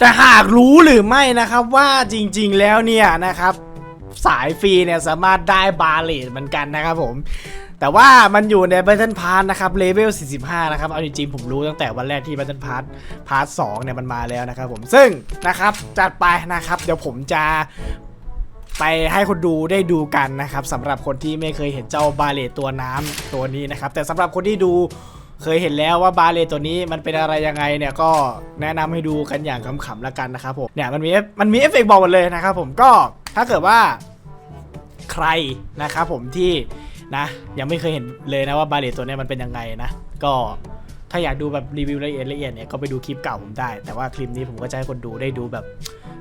แต่หากรู้หรือไม่นะครับว่าจริงๆแล้วเนี่ยนะครับ สายฟรีเนี่ยสามารถได้บาเลตเหมือนกันนะครับผมแต่ว่ามันอยู่ใน Battle Pass นะครับเลเวล 45 นะครับ เอาจริงๆผมรู้ตั้งแต่วันแรกที่ Battle Pass พาร์ท2เนี่ยมันมาแล้วนะครับผมซึ่งนะครับจัดไปนะครับ เดี๋ยวผมจะไปให้คนดูได้ดูกันนะครับสำหรับคนที่ไม่เคยเห็นเจ้าบาเลตตัวน้ำตัวนี้นะครับแต่สำหรับคนที่ดู เคยเห็นแล้วว่าบาเลตตัวนี้มันเป็นอะไรยังไงเนี่ยก็แนะนำให้ดูกันอย่างขำๆแล้วกันนะครับผมเนี่ยมันมีมันมีเอฟเฟกต์บอกหมดเลยนะครับผมก็ถ้าเกิดว่าใครนะครับผมที่นะยังไม่เคยเห็นเลยนะว่าบาเลตตัวนี้มันเป็นยังไงนะก็ถ้าอยากดูแบบรีวิวละเอียดละเอียดเนี่ยก็ไปดูคลิปเก่าผมได้ แต่ว่าคลิปนี้ผมก็จะให้คนดูได้ดูแบบ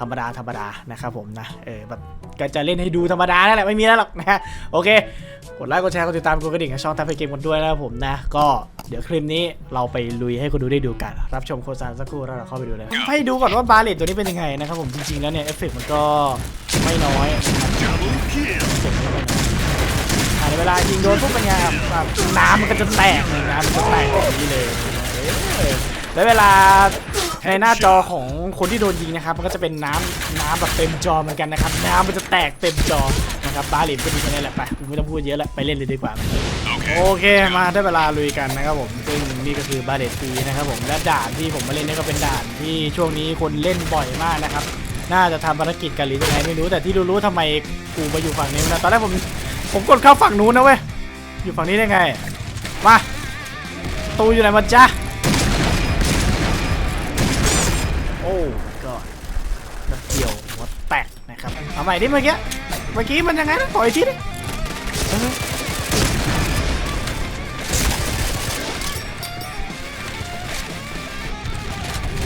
ธรรมดาธรรมดานะครับผมนะเออแบบก็จะเล่นให้ดูธรรมดานั่นแหละไม่มีแล้วหรอกนะโอเค กดไลค์กดแชร์กดติดตามกดกระดิ่งให้ช่องทัพเพเกมกันด้วยนะครับผมนะ ก็เดี๋ยวคลิปนี้เราไปลุยให้คนดูได้ดูกัน รับชมโฆษณาสักครู่แล้วเราเข้าไปดูเลยให้ดูก่อนว่าบาเลตตัวนี้เป็นยังไงนะครับผมจริงๆแล้วเนี่ยเอฟเฟกต์มันก็ไม่น้อยนะครับอ่าเวลายิงโดนปุ๊บเป็นไงครับแบบน้ำมันก็จะแตกเลยน้ำมันจะแตกแบบนี้เลยแล้วเวลาในหน้าจอของคนที่โดนยิงนะครับ มันก็จะเป็นน้ำน้ำแบบเต็มจอเหมือนกันนะครับ น้ำมันจะแตกเต็มจอ นะครับบาลิมก็ดีแค่นี้แหละไปผมไม่ต้องพูดเยอะแล้วไปเล่นเลยดีกว่า โอเคมาได้เวลาลุยกันนะครับผมซึ่งนี่ก็คือบาเลตฟรีนะครับผมและด่านที่ผมมาเล่นนี่ก็เป็นด่านที่ช่วงนี้คนเล่นบ่อยมากนะครับน่าจะทำภารกิจกันหรือยังไงไม่รู้แต่ที่รู้ๆทำไมกูมาอยู่ฝั่งนี้นะตอนแรกผมผมกดเข้าฝั่งนู้นนะเว้ยอยู่ฝั่งนี้ได้ไงมาตูอยู่ไหนมาจ๊ะโอ้ ก็นัดเดียวหัวแตกนะครับเอาใหม่ดิเมื่อกี้เมื่อกี้มันยังไงนะขออีกทีดิ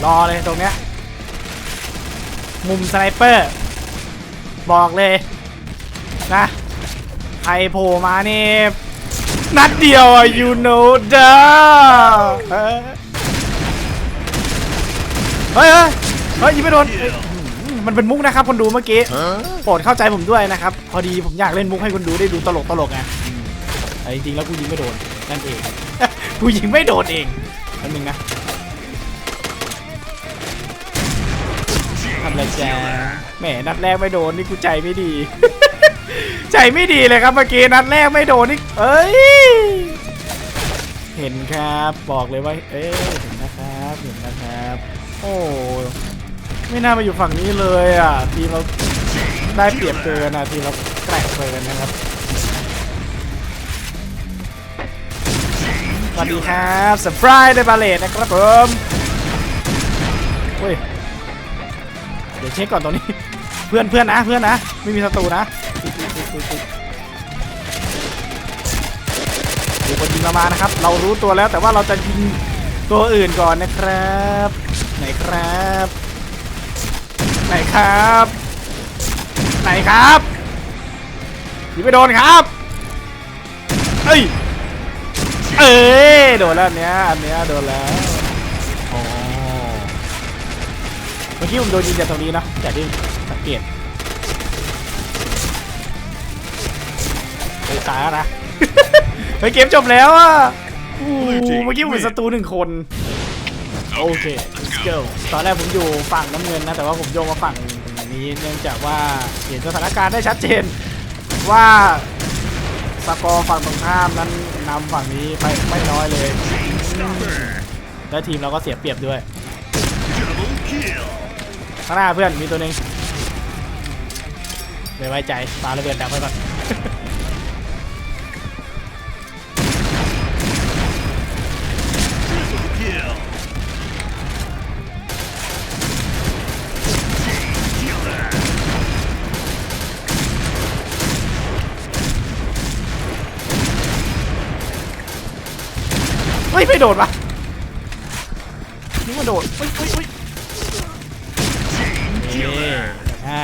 รอเลยตรงเนี้ยมุมสไนเปอร์ บอกเลยนะใครโผล่มานี่นัดเดียวอะ you know the เฮ้ยเฮ้ยเฮ้ยเฮ้ยยิงไม่โดน มมันเป็นมุกนะครับคนดูเมื่อกี้โปรดเข้าใจผมด้วยนะครับ พอดีผมอยากเล่นมุกให้คนดูได้ดูตลกตลกไงอืมแต่จริงๆแล้วกูยิงไม่โดนนั่นเองกูยิงไม่โดนเองนั่นนึงนะทำอะไรแจแหมนัดแรกไม่โดนนี่กูใจไม่ดี ใจไม่ดีเลยครับเมื่อกี้นัดแรกไม่โดนนี่เอ้ยเห็นครับบอกเลยว่า เอ้ยเห็นนะครับเห็นนะครับ โอ้ ไม่น่ามาอยู่ฝั่งนี้เลยอะ ทีเราได้เปรียบเกินอะ ทีเราแกร่งเกินนะครับ สวัสดีครับสปรายได้บาเลตนะครับผมเฮ้ย เดี๋ยวเช็คก่อนตรงนี้ เพื่อนเพื่อนนะเพื่อนนะ ไม่มีศัตรูนะมีคนยิงเรามานะครับ เรารู้ตัวแล้วแต่ว่าเราจะยิงตัวอื่นก่อนนะครับ ไหนครับ ไหนครับ ไหนครับยิงไม่โดนครับ เอ้ย เอ้ยโดนแล้วอันเนี้ยอันเนี้ยโดนแล้วอ๋อเมื่อกี้ผมโดนยิงจากตรงนี้นะจากที่สังเกตไปตายแล้วนะ เฮ้ยเกมจบแล้วอะอู้เมื่อกี้ผมเป็นศัตรูหนึ่งคน โอเค let's go ตอนแรกผมอยู่ฝั่งน้ำเงินนะ แต่ว่าผมโยกมาฝั่งนี้เนื่องจากว่าเห็นสถานการณ์ได้ชัดเจน ว่าสกอร์ฝั่งตรงข้ามนั้นนำฝั่งนี้ไปไม่น้อยเลย และทีมเราก็เสียเปรียบด้วยข้างหน้าเพื่อนมีตัวหนึ่งไม่ไว้ใจปาระเบิดดักไว้ก่อน เฮ้ยไม่โดดปะนี่มันโดดเฮ้ยเฮ้ยเฮ้ยนี่ใช่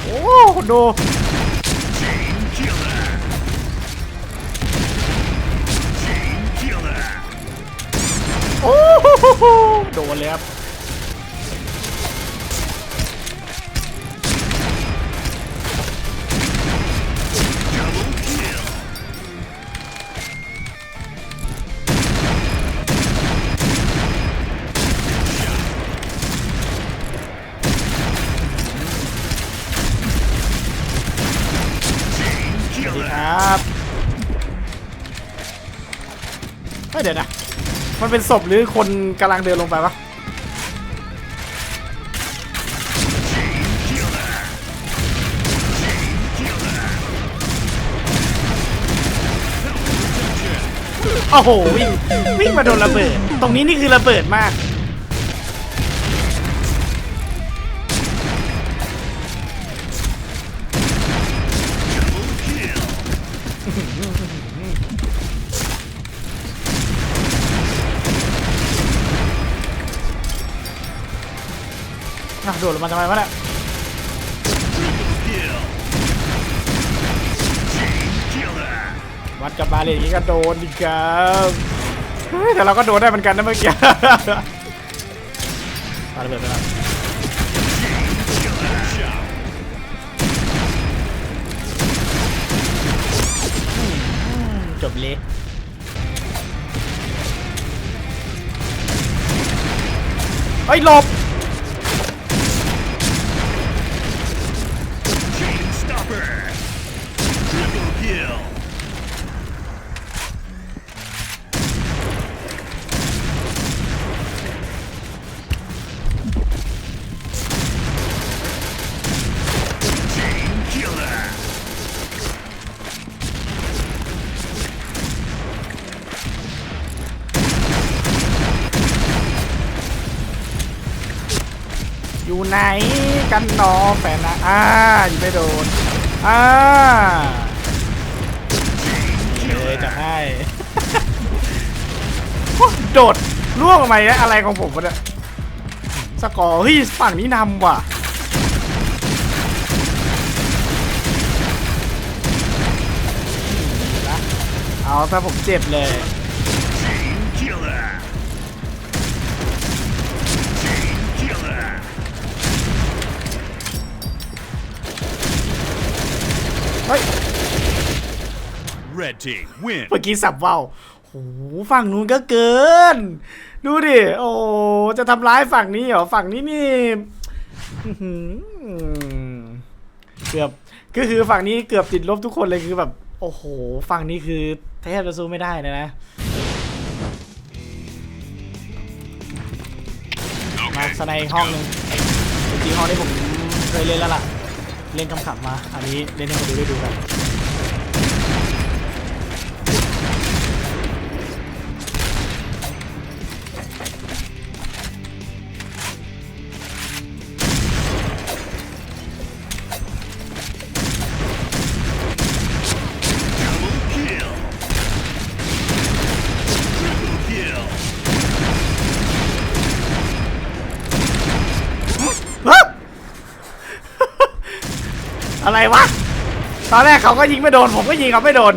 โอ้คนดูโอ้โหโดนเลยครับ เป็นศพหรือคนกำลังเดินลงไปปะโอ้โหวิ่งวิ่งมาโดนระเบิด ตรงนี้นี่คือระเบิดมาก อะโดดลงมาทำไมวะเนี่ยวัดกับบาเลนอย่างนี้ก็โดนดิครับเฮ้ยแต่เราก็โดนได้เหมือนกันนะเมื่อกี้ปาระเบิดไปแล้วจบเละเฮ้ยหลบ ไหนกันหนอแฟนนะอ่าอยู่ไม่โดนอ่าเลยจะให้โดดล่วงออกมาเนี่ยอะไรของผมวะเนี่ยสกอร์เฮ้ยฝั่งนี้นำว่ะเอาถ้าผมเจ็บเลย Red team win. เมื่อกี้สับเว้าวโหฝั่งนู้นก็เกิน ดูดิ โอ้ จะทำร้ายฝั่งนี้เหรอ ฝั่งนี้นี่อื้อหือเกือบ ก็คือฝั่งนี้เกือบติดลบทุกคนเลยคือแบบ โอ้โห ฝั่งนี้คือแทบจะสู้ไม่ได้เลยนะ มาสไนด์ห้องหนึ่งจริงๆห้องนี้ผมเคยเล่นแล้วล่ะ เล่นคำขับมา อันนี้เล่นให้คนดูได้ดูกัน อะไรวะ ตอนแรกเขาก็ยิงไม่โดน ผมก็ยิงเขาไม่โดน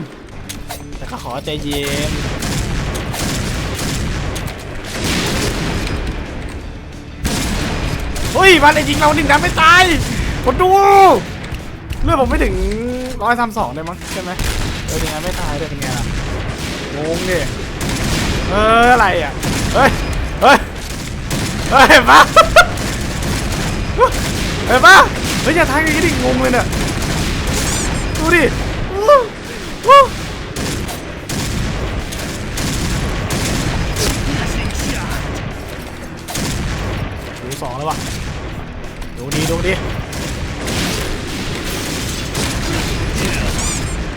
แต่ก็ขอใจเย็นเฮ้ยมันไอ้ยิงเราหนึ่งนัดไม่ตายคนดูเลือดผมไม่ถึงร้อยทำสองได้มั้งใช่ไหมเออหนึ่งนัดไม่ตายด้วยเป็นไงล่ะงงดิเอออะไรอะเฮ้ยเฮ้ยเฮ้ยเห็นปะ เห็นปะเฮ้ยอย่าทางอย่างนี้ดิงงเลยเนี่ยดูดิอู้อู้ Missing shot. ดูสองแล้ววะดูดีดูดี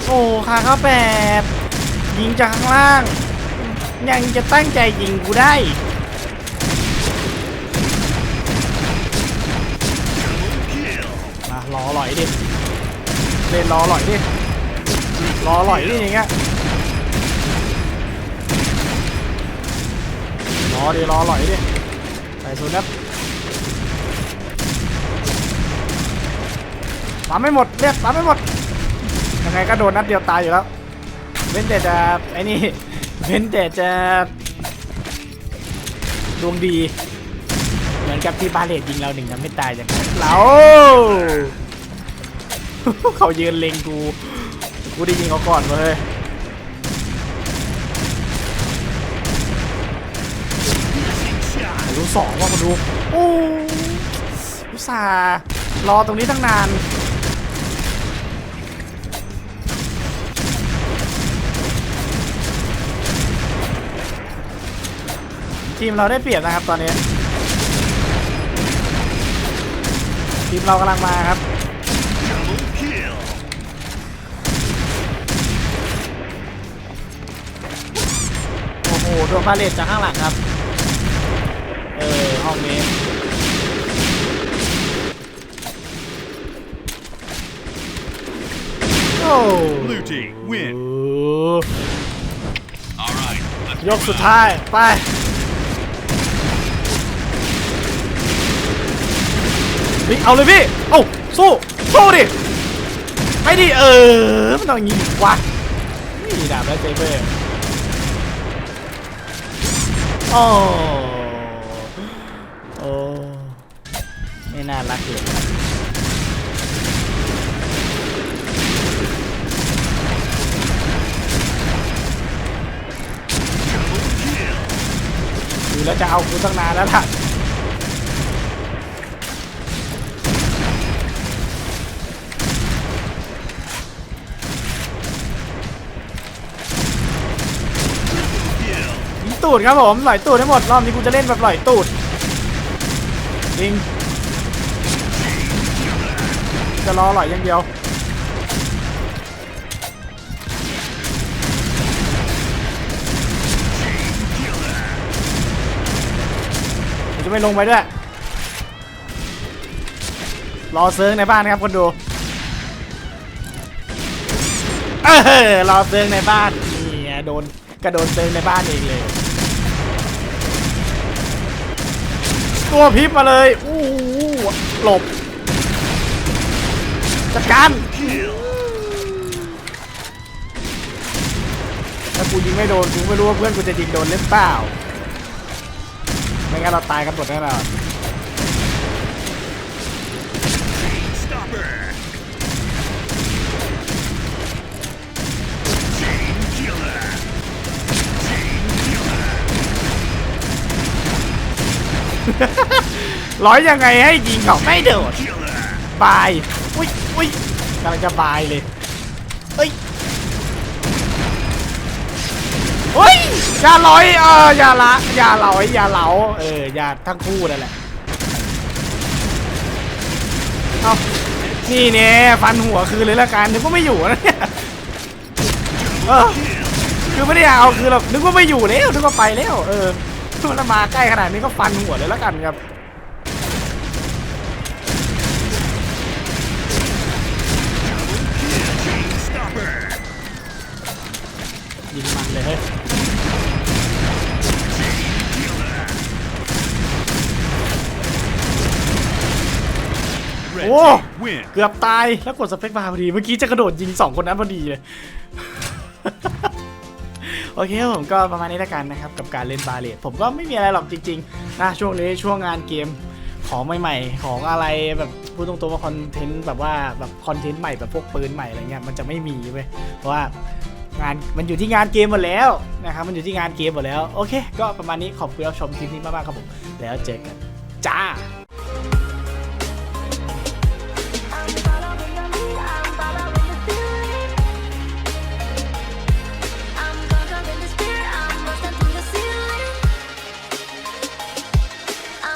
โอ้ขาเข้าแปดยิงจากข้างล่าง ยังจะตั้งใจยิงกูได้ Kill. มา รอหล่อยดิ เล่นรอหล่อยดิ รอหล่อยดิอย่างเงี้ย รอดิรอหล่อยดิ ใส่ศูนย์นัดปั๊มไม่หมดเรียบปั๊มไม่หมด ยังไงก็โดนนัดเดียวตายอยู่แล้ว เว้นแต่จะไอ้นี่ เว้นแต่จะดวงดี มือนกับที่บาเลตยิงเราหนึ่งนัดไม่ตายจากนั้นเราเขายืนเล็งกูกูได้ยิงเขาก่อนเว้ย Missing shot. รู้สองว่ามาดูโอ้อุตส่าห์รอตรงนี้ตั้งนานมทีมเราได้เปรียบนะครับตอนนี้ ทีมเรากำลังมาครับ Double kill. โอ้โห โดนบาเลตจากข้างหลังครับ เออ ห้องนี้โอ้ Blue team win. โห All right. Let's ยกสุดท้าย ไป ฮ้ยเอาเลยพี่เอ้าสู้สู้ดิไปดิเออมันต้องอย่างนี้วะนี่ดาบแล้วเซเบอร์โอ้โอ้ไม่น่ารักเลยดูแล้วจะเอากูตั้งนานแล้วล่ะ ตูดครับผมหล่อยตูดให้งหมดรอบนี้กูจะเล่นแบบหล่อยตูดจริงจะรอหล่อยอย่างเดียวจะไม่ลงไปด้วย รอเซิร์งในบ้านนะครับคนดูเออรอเซิร์งในบ้านนี่โดนกระโดนเซิร์งในบ้านเองเลย ตัวพิบมาเลยอู้หูหลบจัดการถ้ากูยิงไม่โดนกูไม่รู้ว่าเพื่อนกูจะยิงโดนหรือเปล่าไม่งั้นเราตายกันหมดแน่นอน ร้อยยังไงให้ยิงเขาไม่โดดบายอุ้ยอุ้ยกำลังจะบายเลยเอ้ยเฮ้ยอย่าลอยเอออย่าละอย่าลอยอย่าเหลาเอออย่าทั้งคู่นั่นแหละเอานี่เนี่ยฟันหัวคืนเลยละกันนึกว่าไม่อยู่นะเนี่ยเออคือไม่ได้อยากเอาคือแบบนึกว่าไม่อยู่แล้วนึกว่าไปแล้วเออ มันมาใกล้ขนาดนี้ก็ฟันหัวเลยละกันครับ Chain stopper. ยิงมันเลยเฮ้ย Red Whoa. team win. เกือบตายแล้วกดสเปคบาร์พอดี เมื่อกี้จะกระโดดยิงสองคนนั้นพอดีเลย โอเคผมก็ประมาณนี้แล้วกันนะครับกับการเล่นบาเลตผมก็ไม่มีอะไรหรอกจริงๆนะช่วงนี้ช่วงงานเกมของใหม่ๆ ของอะไรแบบพูดตรงๆว่าคอนเทนต์แบบว่าแบบคอนเทนต์ใหม่แบบพวกปืนใหม่อะไรเงี้ยมันจะไม่มีเว้ยเพราะว่างานมันอยู่ที่งานเกมหมดแล้วนะครับมันอยู่ที่งานเกมหมดแล้วโอเค ก็ประมาณนี้ขอบคุณรับชมคลิปนี้มากๆครับผมแล้วเจอกันจ้า